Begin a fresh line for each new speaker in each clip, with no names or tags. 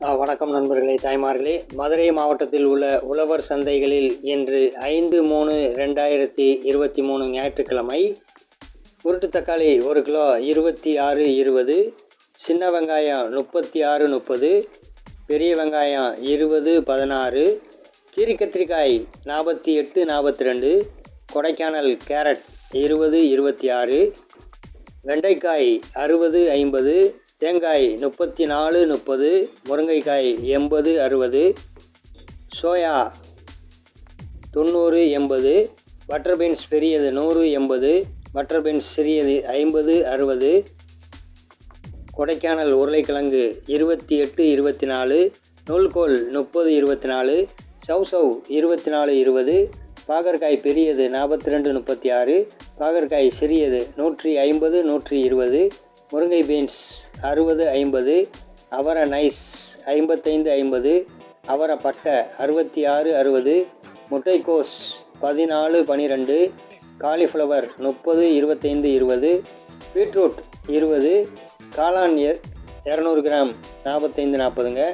ஆ, வணக்கம் நண்பர்களே தாய்மார்களே. மதுரை மாவட்டத்தில் உள்ள உழவர் சந்தைகளில் இன்று ஐந்து மூணு ரெண்டாயிரத்தி இருபத்தி மூணு ஞாயிற்றுக்கிழமை உருட்டு தக்காளி ஒரு கிலோ இருபத்தி ஆறு இருபது சின்ன வெங்காயம் முப்பத்தி ஆறு முப்பது பெரிய வெங்காயம் இருபது பதினாறு கீரி கத்திரிக்காய் நாற்பத்தி எட்டு நாற்பத்தி ரெண்டு கொடைக்கானல் கேரட் இருபது இருபத்தி ஆறு வெண்டைக்காய் அறுபது ஐம்பது தேங்காய் முப்பத்தி நாலு முப்பது முருங்கைக்காய் எண்பது அறுபது சோயா தொண்ணூறு எண்பது பட்டர் பீன்ஸ் பெரியது நூறு எண்பது பட்டர் பீன்ஸ் சிறியது ஐம்பது அறுபது கொடைக்கானல் உருளைக்கிழங்கு இருபத்தி எட்டு இருபத்தி நாலு நூல்கோல் முப்பது இருபத்தி நாலு சவ் சவ் இருபத்தி நாலு இருபது பாகற்காய் பெரியது நாற்பத்தி ரெண்டு முப்பத்தி ஆறு பாகற்காய் சிறியது நூற்றி ஐம்பது நூற்றி இருபது முருங்கை பீன்ஸ் அறுபது ஐம்பது. அவரை நைஸ் ஐம்பத்தைந்து ஐம்பது. அவரை பட்டை அறுபத்தி ஆறு அறுபது. முட்டைக்கோஸ் பதினாலு பனிரெண்டு. காலிஃப்ளவர் முப்பது இருபத்தைந்து இருபது. பீட்ரூட் இருபது. காளான் இரநூறு கிராம் நாற்பத்தைந்து நாற்பதுங்க.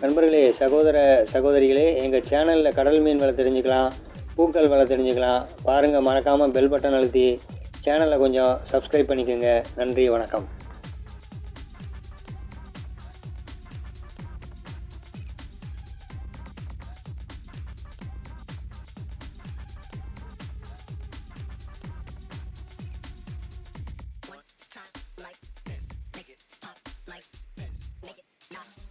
நண்பர்களே சகோதர சகோதரிகளே எங்கள் சேனலில் கடல் மீன் விலை தெரிஞ்சுக்கலாம் பூக்கள் வலை தெரிஞ்சுக்கலாம். பாருங்கள் மறக்காமல் பெல் பட்டன் அழுத்தி சேனலை கொஞ்சம் சப்ஸ்கிரைப் பண்ணிக்கோங்க நன்றி வணக்கம் like this, make it pop like this, make it not.